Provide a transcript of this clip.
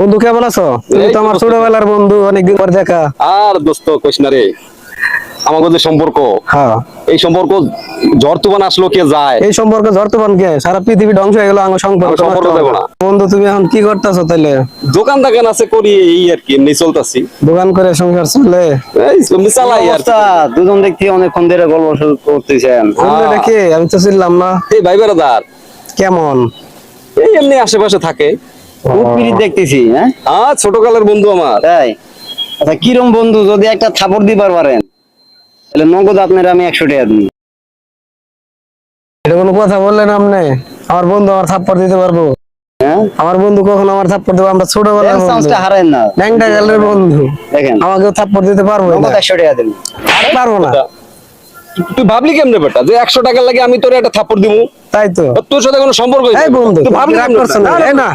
বন্ধু কেমন আছো? তুমি তো আমার বন্ধু। ছোটবেলার বন্ধু অনেকদিন পর দেখা। আর দোস্ত কইস না রে। আমাদের যে সম্পর্ক হ্যাঁ। এই সম্পর্ক ঝড় তুফান আসলো কে যায়? এই সম্পর্ক ঝড়তুফান কে? সারা পৃথিবী ধ্বংস হয়ে গেল আমার সম্পর্ক সম্পর্ক না। বন্ধু তুমি এখন কি করতেছো তাইলে? দোকান দোকান আছে করি এই আর কি এমনি চলতেছি। দোকান করে সংসার চলে? এই এমনি চালাই আর দুজন দেখছি অনেকক্ষণ ধরে গল্প শুরু করতেছেন। বন্ধু দেখি আমি তো চিনলাম না। এই ভাই বেড়াদার কেমন? এই এমনি আশেপাশে থাকে। খুব পিরিত দেখতেছি হ্যাঁ? ছোটকালের বন্ধু আমার। তাই? আচ্ছা কিরম বন্ধু? যদি একটা থাপড় দিবার পারেন তাহলে নগদ আপনার আমি একশো টাকা দিই। এটা কোনো কথা বললেন আপনি আমার বন্ধু আমার থাপ্পড় দিতে পারব। হ্যাঁ? আমার বন্ধু কখনো আমার থাপ্পড় দেবো? আমরা ছোটবেলার বন্ধু। হারায় না। ন্যাংটা গেলের বন্ধু। দেখেন। আমাকেও থাপ্পড় দিতে পারব নগদ একশো টাকা দিন। পারব না। তুই ভাবলি কেমনে বেটা? যে একশো টাকার লাগে আমি তোর একটা থাপ্পড় দিবো তাই তো। তোর সাথে কোনো সম্পর্ক বন্ধু তুই ভাবলি না।